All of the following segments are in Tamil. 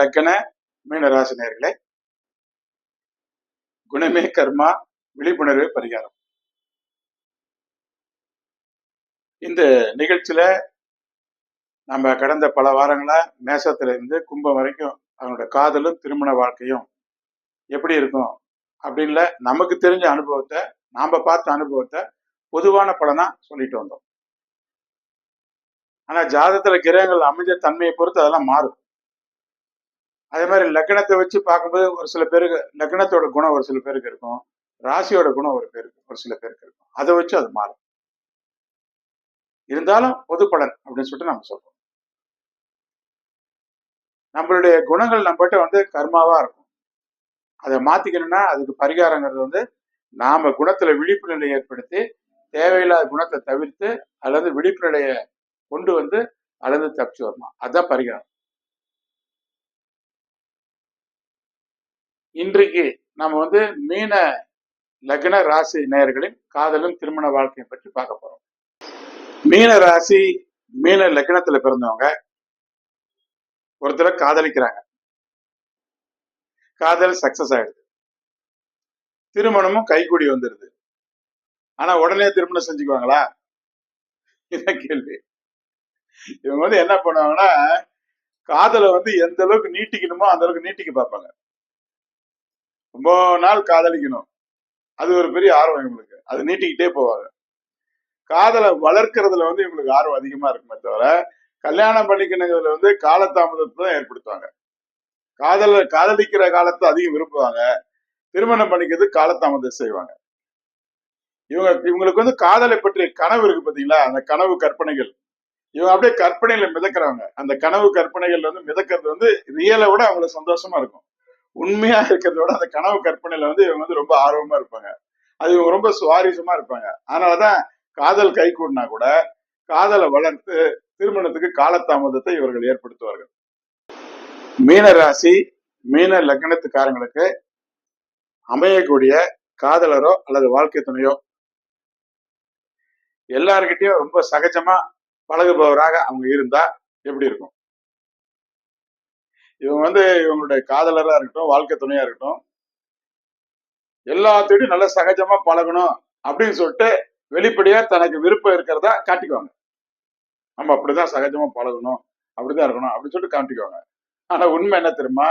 லக்கண மீன குணமே கர்மா விழிப்புணர்வு பரிகாரம். இந்த நிகழ்ச்சியில நம்ம கடந்த பல வாரங்களா மேசத்துல இருந்து கும்பம் வரைக்கும் அவங்களோட காதலும் திருமண வாழ்க்கையும் எப்படி இருக்கும் அப்படின்ல நமக்கு தெரிஞ்ச அனுபவத்தை நாம பார்த்த அனுபவத்தை பொதுவான பலனா சொல்லிட்டு வந்தோம். ஆனா ஜாதகத்துல கிரகங்கள் அமைஞ்ச தன்மையை பொறுத்து அதெல்லாம் மாறும். அதே மாதிரி லக்னத்தை வச்சு பார்க்கும்போது ஒரு சில பேருக்கு லக்னத்தோட குணம் ஒரு சில பேருக்கு இருக்கும். ராசியோட குணம் ஒரு பேருக்கு ஒரு சில பேருக்கு இருக்கும். அதை வச்சு அது மாறும். இருந்தாலும் பொது பலன் அப்படின்னு சொல்லிட்டு நம்ம சொல்றோம். நம்மளுடைய குணங்கள் நம்மகிட்ட வந்து கர்மாவா இருக்கும். அதை மாத்திக்கணும்னா அதுக்கு பரிகாரங்கிறது வந்து நாம குணத்துல விழிப்புணர்வை ஏற்படுத்தி தேவையில்லாத குணத்தை தவிர்த்து அல்லது விழிப்புணர்வையை கொண்டு வந்து அல்லது தப்பிச்சு வரணும். அதுதான் பரிகாரம். இன்றைக்கு நம்ம வந்து மீன லக்ன ராசி நேயர்களின் காதலும் திருமண வாழ்க்கையை பற்றி பார்க்க போறோம். மீன ராசி மீன லக்னத்துல பிறந்தவங்க ஒருத்தரை காதலிக்கிறாங்க. காதல் சக்சஸ் ஆயிடுது. திருமணமும் கைகூடி வந்துடுது ஆனா உடனே திருமணம் செஞ்சுக்குவாங்களா? இதான் கேள்வி. இவங்க வந்து என்ன பண்ணுவாங்கன்னா காதலை வந்து எந்த அளவுக்கு நீட்டிக்கணுமோ அந்த அளவுக்கு நீட்டிக்க பார்ப்பாங்க. ரொம்ப நாள் காதலிக்கணும். அது ஒரு பெரிய ஆர்வம் இவங்களுக்கு. அது நீட்டிக்கிட்டே போவாங்க. காதலை வளர்க்கறதுல வந்து இவங்களுக்கு ஆர்வம் அதிகமா இருக்குமே தவிர கல்யாணம் பண்ணிக்கணுங்கிறதுல வந்து காலதாமதத்தை தான் ஏற்படுத்துவாங்க. காதல காதலிக்கிற காலத்தை அதிகம் விரும்புவாங்க. திருமணம் பண்ணிக்கிறது காலதாமதம் செய்வாங்க. இவங்க இவங்களுக்கு வந்து காதலை பற்றிய கனவு இருக்கு பாத்தீங்களா அந்த கனவு கற்பனைகள். இவங்க அப்படியே கற்பனையில மிதக்கிறவங்க அந்த கனவு கற்பனைகள் வந்து மிதக்கிறது வந்து ரியலை விட அவங்களுக்கு சந்தோஷமா இருக்கும். உண்மையா இருக்கிறத விட அந்த கனவு கற்பனையில வந்து இவங்க வந்து ரொம்ப ஆர்வமா இருப்பாங்க. அது இவங்க ரொம்ப சுவாரஸ்யமா இருப்பாங்க. அதனாலதான் காதல் கை கூடினா கூட காதலை வளர்த்து திருமணத்துக்கு காலதாமதத்தை இவர்கள் ஏற்படுத்துவார்கள். மீன ராசி மீன லக்னத்துக்காரங்களுக்கு அமையக்கூடிய காதலரோ அல்லது வாழ்க்கை துணையோ எல்லார்கிட்டயும் ரொம்ப சகஜமா பழகுபவராக அவங்க இருந்தா எப்படி இருக்கும்? இவங்க வந்து இவங்களுடைய காதலரா இருக்கட்டும் வாழ்க்கை துணையா இருக்கட்டும் எல்லாத்தையும் நல்லா சகஜமா பழகணும் அப்படின்னு சொல்லிட்டு வெளிப்படையா தனக்கு விருப்பம் இருக்கிறதா காட்டிக்குவாங்க. நம்ம அப்படிதான் சகஜமா பழகணும் அப்படிதான் இருக்கணும் அப்படின்னு சொல்லிட்டு காட்டிக்குவாங்க. ஆனா உண்மை என்ன தெரியுமா?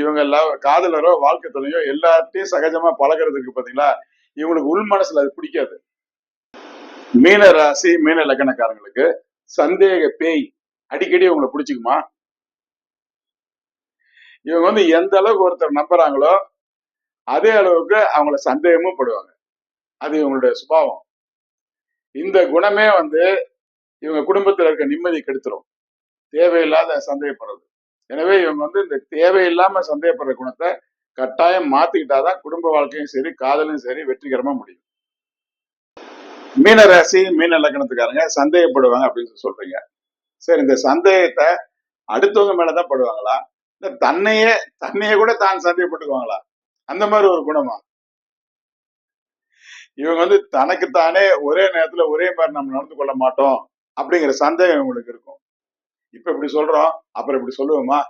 இவங்க எல்லாம் காதலரோ வாழ்க்கை துணையோ எல்லாத்தையும் சகஜமா பழகிறதுக்கு பாத்தீங்களா? இவங்களுக்கு உள் மனசுல அது பிடிக்காது. மீன ராசி மீன லக்கணக்காரங்களுக்கு சந்தேக பேய் அடிக்கடி உங்களை பிடிச்சிக்குமா? இவங்க வந்து எந்த அளவுக்கு ஒருத்தர் நம்புறாங்களோ அதே அளவுக்கு அவங்கள சந்தேகமும் படுவாங்க. அது இவங்களுடைய சுபாவம். இந்த குணமே வந்து இவங்க குடும்பத்தில் இருக்க நிம்மதி கெடுத்துரும். தேவையில்லாத சந்தேகப்படுறது. எனவே இவங்க வந்து இந்த தேவையில்லாம சந்தேகப்படுற குணத்தை கட்டாயம் மாத்திக்கிட்டாதான் குடும்ப வாழ்க்கையும் சரி காதலும் சரி வெற்றிகரமா முடியும். மீன ராசி மீன லக்கணத்துக்காரங்க சந்தேகப்படுவாங்க அப்படின்னு சொல்றீங்க. சரி இந்த சந்தேகத்தை அடுத்தவங்க மேலதான் படுவாங்களா? இந்த தன்னையே தன்னையே கூட தான் சந்தேகப்பட்டுக்குவாங்களா அந்த மாதிரி ஒரு குணமா? இவங்க வந்து தனக்குத்தானே ஒரே நேரத்துல ஒரே மாதிரி நம்ம நடந்து கொள்ள மாட்டோம் அப்படிங்கிற சந்தேகம் இவங்களுக்கு இருக்கும். இப்ப இப்படி சொல்றோம் அப்புறம் இப்படி சொல்லுவோமா?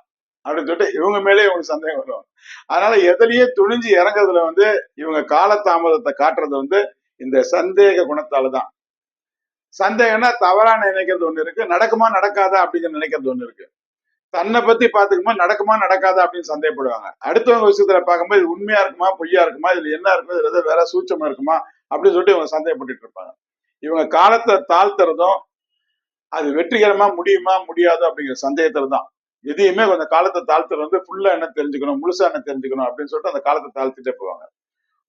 அப்படின்னு சொல்லிட்டு இவங்க மேலே இவங்களுக்கு சந்தேகம் வரும். அதனால எதுலயே துணிஞ்சு இறங்குறதுல வந்து இவங்க காலதாமதத்தை காட்டுறது வந்து இந்த சந்தேக குணத்தால தான் சந்தேகம்னா தவறா நினைக்கிறது ஒண்ணு இருக்கு நடக்குமா நடக்காதா அப்படின்னு நினைக்கிறது ஒண்ணு இருக்கு. தன்னை பத்தி பாத்துக்குமா நடக்குமா நடக்காதா அப்படின்னு சந்தேகப்படுவாங்க. அடுத்தவங்க விஷயத்துல பார்க்கும்போது இது உண்மையா இருக்குமா பொய்யா இருக்குமா இதுல என்ன இருக்குமா இதுல ஏதாவது வேற சூட்சமா இருக்குமா அப்படின்னு சொல்லிட்டு இவங்க சந்தேகப்பட்டு இருப்பாங்க. இவங்க காலத்தை தாழ்த்துறதும் அது வெற்றிகரமா முடியுமா முடியாது அப்படிங்கிற சந்தேகத்துல தான் எதையுமே கொஞ்சம் காலத்தை தாழ்த்துறது வந்து ஃபுல்லா என்ன தெரிஞ்சுக்கணும் முழுசா என்ன தெரிஞ்சுக்கணும் அப்படின்னு சொல்லிட்டு அந்த காலத்தை தாழ்த்திட்டே போவாங்க.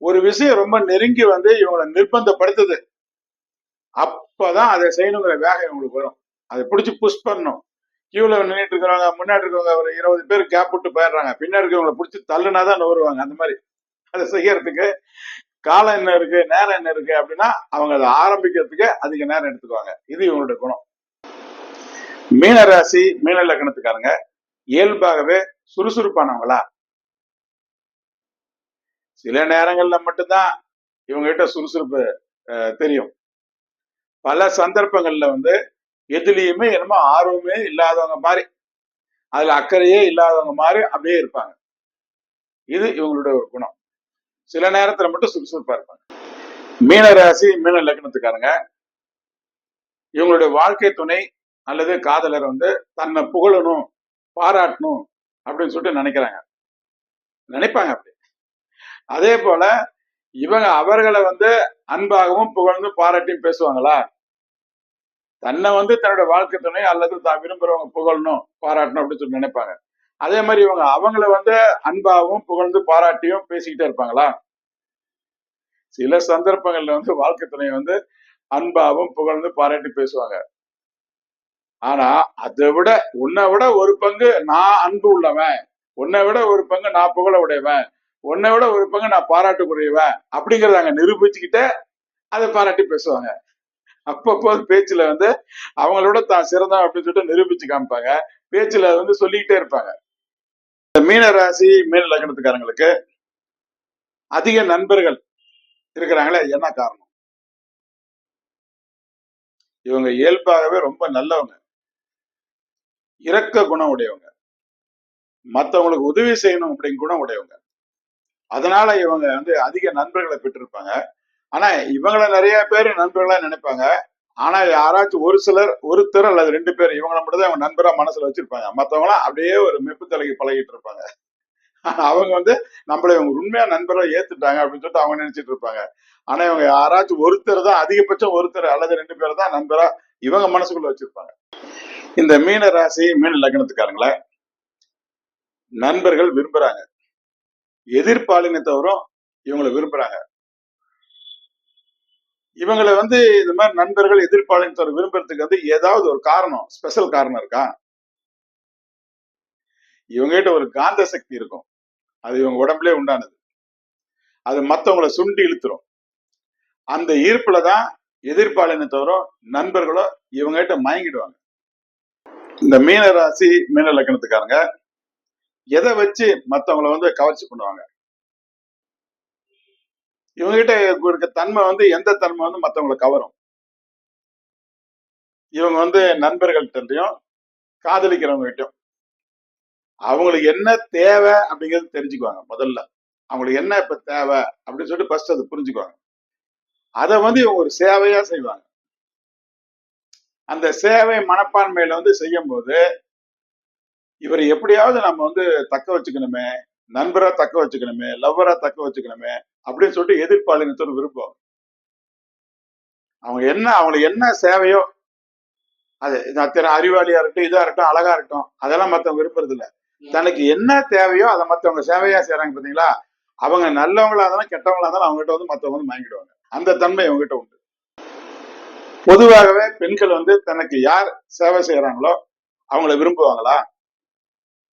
ஒரு விஷயம் ரொம்ப நெருங்கி வந்து இவங்களை நிர்பந்தப்படுத்துது. அப்பதான் அதை செய்யணுங்கிற வேகம் இவங்களுக்கு வரும். அதை பிடிச்சி புஷ் பண்ணணும். கியூல நின்றுட்டு இருக்கிறவங்க முன்னாடி இருக்கிறவங்க ஒரு இருபது பேர் கேப் விட்டு போயிடுறாங்க. பின்னாடி இருக்கவங்களை பிடிச்சி தள்ளுனாதான் நோருவாங்க. அந்த மாதிரி. அதை செய்யறதுக்கு காலம் என்ன இருக்கு நேரம் என்ன இருக்கு அப்படின்னா அவங்க அதை ஆரம்பிக்கிறதுக்கு அதிக நேரம் எடுத்துக்குவாங்க. இது இவங்களுடைய குணம். மீன ராசி மீன லக்கணத்துக்காரங்க இயல்பாகவே சுறுசுறுப்பானவங்களா? சில நேரங்கள்ல மட்டும்தான் இவங்க கிட்ட சுறுசுறுப்பு தெரியும். பல சந்தர்ப்பங்கள்ல வந்து எதுலேயுமே என்னமோ ஆர்வமே இல்லாதவங்க மாதிரி அதுல அக்கறையே இல்லாதவங்க மாதிரி அப்படியே இருப்பாங்க. இது இவங்களுடைய ஒரு குணம். சில நேரத்துல மட்டும் சுறுசுறுப்பா இருப்பாங்க. மீன ராசி மீன லக்னத்துக்காரங்க. இவங்களுடைய வாழ்க்கை துணை அல்லது காதலர் வந்து தன்னை புகழணும் பாராட்டணும் அப்படின்னு சொல்லிட்டு நினைக்கிறாங்க. நினைப்பாங்க அப்படி. அதே போல இவங்க அவர்களை வந்து அன்பாகவும் புகழ்ந்து பாராட்டியும் பேசுவாங்களா? தன்னை வந்து தன்னோட வாழ்க்கை துணை அல்லது தான் விரும்புறவங்க புகழணும் பாராட்டணும் அப்படின்னு சொல்லி நினைப்பாங்க. அதே மாதிரி இவங்க அவங்கள வந்து அன்பாகவும் புகழ்ந்து பாராட்டியும் பேசிக்கிட்டே இருப்பாங்களா? சில சந்தர்ப்பங்கள்ல வந்து வாழ்க்கை துணையை வந்து அன்பாவும் புகழ்ந்து பாராட்டி பேசுவாங்க. ஆனா அதை விட உன்னை விட ஒரு பங்கு நான் அன்பு உள்ளவன் உன்னை விட ஒரு பங்கு நான் புகழ உடையவன் உன்னை விட ஒரு பங்கு நான் பாராட்டுக்குரியவன் அப்படிங்கறத அங்க நிரூபிச்சுக்கிட்டு அதை பாராட்டி பேசுவாங்க. அப்பப்போ பேச்சுல வந்து அவங்களோட தான் சிறந்தவன் அப்படின்னு சொல்லிட்டு நிரூபிச்சு காமிப்பாங்க. பேச்சுல வந்து சொல்லிக்கிட்டே இருப்பாங்க. இந்த மீன ராசி மீன லக்னத்துக்காரங்களுக்கு அதிக நண்பர்கள் இருக்கிறாங்களே என்ன காரணம்? இவங்க இயல்பாகவே ரொம்ப நல்லவங்க. இரக்க குணம் உடையவங்க. மத்தவங்களுக்கு உதவி செய்யணும் அப்படிங்கிற குணம் உடையவங்க. அதனால இவங்க வந்து அதிக நண்பர்களை பெற்றிருப்பாங்க. ஆனா இவங்கள நிறைய பேர் நண்பர்களா நினைப்பாங்க. ஆனா யாராச்சும் ஒரு சிலர் ஒருத்தர் அல்லது ரெண்டு பேர் இவங்கள மட்டும் தான் அவங்க நண்பரா மனசுல வச்சிருப்பாங்க. மத்தவங்களாம் அப்படியே ஒரு மெப்பு தலைக்கு பழகிட்டு இருப்பாங்க. ஆனா அவங்க வந்து நம்மள இவங்க உண்மையா நண்பரா ஏத்துட்டாங்க அப்படின்னு சொல்லிட்டு அவங்க நினைச்சிட்டு இருப்பாங்க. ஆனா இவங்க யாராச்சும் ஒருத்தர் தான் அதிகபட்சம் ஒருத்தர் அல்லது ரெண்டு பேர் தான் நண்பரா இவங்க மனசுக்குள்ள வச்சிருப்பாங்க. இந்த மீன ராசி மீன லக்னத்துக்காரங்களை நண்பர்கள் விரும்புறாங்க. எதிர்பாலினத்தவரும் இவங்களை விரும்புறாங்க. இவங்களை வந்து இந்த மாதிரி நண்பர்கள் எதிர்ப்பாளர் விரும்புறதுக்கு வந்து ஏதாவது ஒரு காரணம் ஸ்பெஷல் காரணம் இருக்கா? இவங்ககிட்ட ஒரு காந்த சக்தி இருக்கும். அது இவங்க உடம்புலே உண்டானது. அது மத்தவங்கள சுண்டி இழுத்துரும். அந்த ஈர்ப்புல தான் எதிர்பாலினத்தவரும் நண்பர்களோ இவங்ககிட்ட மயங்கிடுவாங்க. இந்த மீன ராசி மீன லக்னத்துக்காரங்க எதை வச்சு மற்றவங்களை வந்து கவர்ச்சி பண்ணுவாங்க? இவங்ககிட்ட இருக்க தன்மை வந்து எந்த தன்மை வந்து மத்தவங்கள கவரும். இவங்க வந்து நண்பர்கள்ட்டையும் காதலிக்கிறவங்க கிட்டயும் அவங்களுக்கு என்ன தேவை அப்படிங்கறது தெரிஞ்சுக்குவாங்க முதல்ல. அவங்களுக்கு என்ன இப்ப தேவை அப்படின்னு சொல்லிட்டு ஃபர்ஸ்ட் அதை புரிஞ்சுக்குவாங்க. அதை வந்து இவங்க ஒரு சேவையா செய்வாங்க. அந்த சேவை மனப்பான்மையில வந்து செய்யும் போது இவரை எப்படியாவது நம்ம வந்து தக்க வச்சுக்கணுமே நண்பரா தக்க வச்சுக்கணுமே லவ்வரா தக்க வச்சுக்கணுமே அப்படின்னு சொல்லிட்டு எதிர்பாலினத்தோடு விரும்புவாங்க அவங்க என்ன அவங்களுக்கு என்ன சேவையோ அது அத்தனை அறிவாளியா இருக்கட்டும் இதா இருக்கட்டும் அழகா இருக்கட்டும் அதெல்லாம் மத்தவங்க விரும்புறது இல்ல. தனக்கு என்ன தேவையோ அதை மத்தவங்க சேவையா செய்யறாங்க பாத்தீங்களா அவங்க நல்லவங்களா இருந்தாலும் கெட்டவங்களா இருந்தாலும் அவங்ககிட்ட வந்து மத்தவங்க வந்து மயங்கிடுவாங்க. அந்த தன்மை அவங்ககிட்ட உண்டு. பொதுவாகவே பெண்கள் வந்து தனக்கு யார் சேவை செய்யறாங்களோ அவங்கள விரும்புவாங்களா?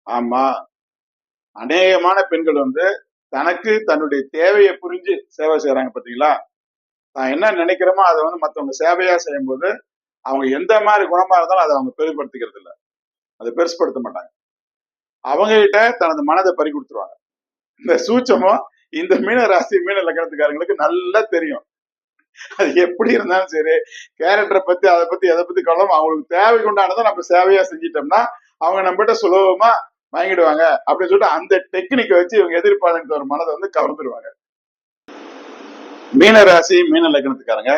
ஆமா. அநேகமான பெண்கள் வந்து தனக்கு தன்னுடைய தேவையை புரிஞ்சு சேவை செய்யறாங்க பாத்தீங்களா? நான் என்ன நினைக்கிறோமோ அதை வந்து மத்தவங்க சேவையா செய்யும்போது அவங்க எந்த மாதிரி குணமா இருந்தாலும் அதை அவங்க பெருப்படுத்திக்கிறது இல்ல. அதை பெருசுப்படுத்த மாட்டாங்க. அவங்க கிட்ட தனது மனதை பறி கொடுத்துருவாங்க. இந்த சூட்சமும் இந்த மீன ராசி மீன லக்கணத்துக்காரங்களுக்கு நல்லா தெரியும். அது எப்படி இருந்தாலும் சரி கேரக்டரை பத்தி அதை பத்தி எதை பத்தி கவனம் அவங்களுக்கு தேவைக்கு உண்டானதை நம்ம சேவையா செஞ்சிட்டோம்னா அவங்க நம்மகிட்ட சுலபமா வாங்கிடுவாங்க அப்படின்னு சொல்லிட்டு அந்த டெக்னிக்கை வச்சு இவங்க எதிர்பார்த்த ஒரு மனதை வந்து கவர்ந்துருவாங்க. மீன ராசி மீன லக்னத்துக்காரங்க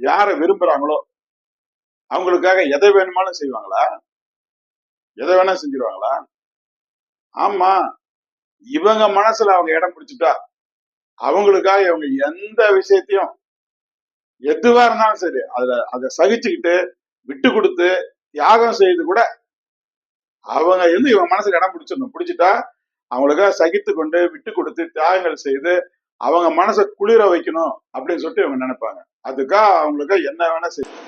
யாரை விரும்புறாங்களோ அவங்களுக்காக எதை வேணுமானு செய்வாங்களா? எதை வேணா செஞ்சிருவாங்களா? ஆமா இவங்க மனசுல அவங்க இடம் பிடிச்சிட்டா அவங்களுக்காக இவங்க எந்த விஷயத்தையும் எதுவா இருந்தாலும் சரி அதுல அதை சகிச்சுக்கிட்டு விட்டு கொடுத்து தியாகம் செய்து கூட அவங்க வந்து இவங்க மனசுக்கு இடம் பிடிச்சிடணும். பிடிச்சிட்டா அவங்களுக்காக சகித்து கொண்டு விட்டு கொடுத்து தியாகங்கள் செய்து அவங்க மனசை குளிர வைக்கணும் அப்படின்னு சொல்லிட்டு இவங்க நினைப்பாங்க. அதுக்காக அவங்களுக்கு என்ன வேணா செய்யும்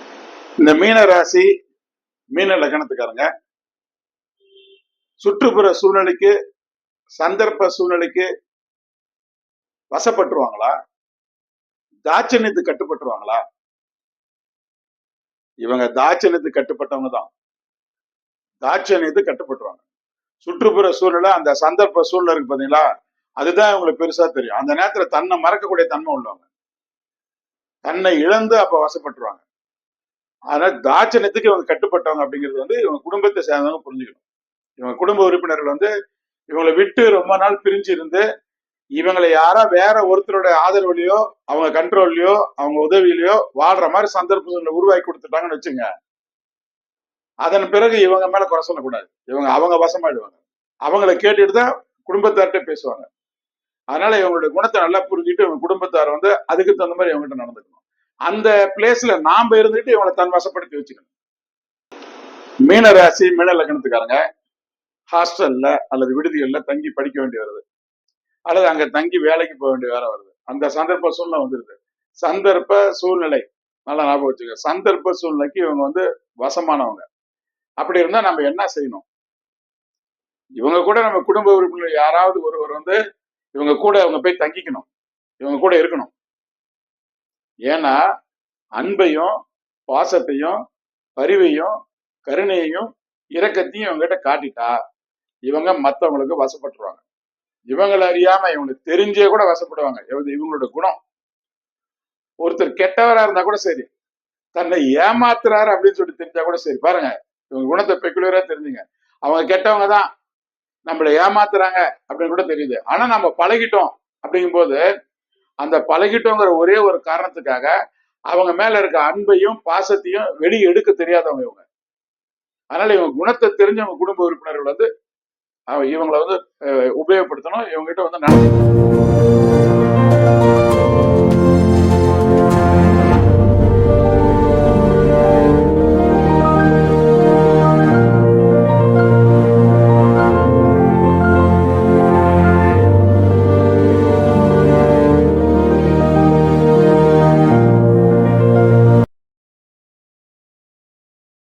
இந்த மீன ராசி மீன லக்கணத்துக்காரங்க சுற்றுப்புற சூழ்நிலைக்கு சந்தர்ப்ப சூழ்நிலைக்கு வசப்பட்டுருவாங்களா? தாட்சணியத்துக்கு கட்டுப்பட்டுருவாங்களா? இவங்க தாட்சணியத்துக்கு கட்டுப்பட்டவங்க தான். தாட்சணியத்துக்கு கட்டுப்பட்டுருவாங்க சுற்றுப்புற சூழ்நிலை அந்த சந்தர்ப்ப சூழ்நிலை இருக்கு பாத்தீங்களா? அதுதான் இவங்களுக்கு பெருசா தெரியும். அந்த நேரத்துல தன்னை மறக்கக்கூடிய தன்மை உள்ளவங்க. தன்னை இழந்து அப்ப வசப்பட்டுருவாங்க. அதனால தாட்சணியத்துக்கு இவங்க கட்டுப்பட்டவங்க அப்படிங்கிறது வந்து இவங்க குடும்பத்தை சேர்ந்தவங்க புரிஞ்சுக்கணும். இவங்க குடும்ப உறுப்பினர்கள் வந்து இவங்களை விட்டு ரொம்ப நாள் பிரிஞ்சு இருந்து இவங்களை யாரா வேற ஒருத்தருடைய ஆதரவுலையோ அவங்க கண்ட்ரோல்லையோ அவங்க உதவியிலையோ வாழ்ற மாதிரி சந்தர்ப்பங்களை உருவாக்கி கொடுத்துட்டாங்கன்னு வச்சுங்க அதன் பிறகு இவங்க மேல குறை சொல்லக்கூடாது. இவங்க அவங்க வசமாயிடுவாங்க. அவங்கள கேட்டுட்டு தான் குடும்பத்தார்கிட்ட பேசுவாங்க. அதனால இவங்களுடைய குணத்தை நல்லா புரிஞ்சுட்டு இவங்க குடும்பத்தார் வந்து அதுக்கு தகுந்த மாதிரி இவங்ககிட்ட நடந்துக்கணும். அந்த பிளேஸ்ல நாம இருந்துட்டு இவங்களை தன் வசப்படுத்தி வச்சுக்கணும். மீன ராசி மீன லக்னத்துக்காரங்க ஹாஸ்டல்ல அல்லது விடுதிகள்ல தங்கி படிக்க வேண்டி வருது. அல்லது அங்க தங்கி வேலைக்கு போக வேண்டிய வேலை வருது. அந்த சந்தர்ப்ப சூழ்நிலை வந்துருது. சந்தர்ப்ப சூழ்நிலை. நல்லா ஞாபகம் வச்சுக்க சந்தர்ப்ப சூழ்நிலைக்கு இவங்க வந்து வசமானவங்க. அப்படி இருந்தா நம்ம என்ன செய்யணும்? இவங்க கூட நம்ம குடும்ப உறுப்பினர் யாராவது ஒருவர் வந்து இவங்க கூட அவங்க போய் தங்கிக்கணும். இவங்க கூட இருக்கணும். ஏன்னா அன்பையும் பாசத்தையும் பரிவையும் கருணையையும் இரக்கத்தையும் இவங்ககிட்ட காட்டிட்டா இவங்க மத்தவங்களுக்கு வசப்பட்டுருவாங்க. இவங்களை அறியாம இவங்களுக்கு தெரிஞ்சே கூட வசப்படுவாங்க. இவங்களோட குணம். ஒருத்தர் கெட்டவரா இருந்தா கூட சரி. தன்னை ஏமாத்துறாரு அப்படின்னு சொல்லிட்டு தெரிஞ்சா கூட சரி. பாருங்க இவங்க குணத்தை பெக்குலரா தெரிஞ்சுங்க. அவங்க கெட்டவங்க தான் நம்மளை ஏமாத்துறாங்க அப்படின்னு கூட தெரியுது. ஆனா நம்ம பழகிட்டோம் அப்படிங்கும்போது அந்த பழகிட்டோங்கிற ஒரே ஒரு காரணத்துக்காக அவங்க மேல இருக்க அன்பையும் பாசத்தையும் வெளியே எடுக்க தெரியாதவங்க இவங்க. அதனால இவங்க குணத்தை தெரிஞ்சவங்க குடும்ப உறுப்பினர்கள் வந்து இவங்களை வந்து உபயோகப்படுத்தணும். இவங்ககிட்ட வந்து நடத்தணும்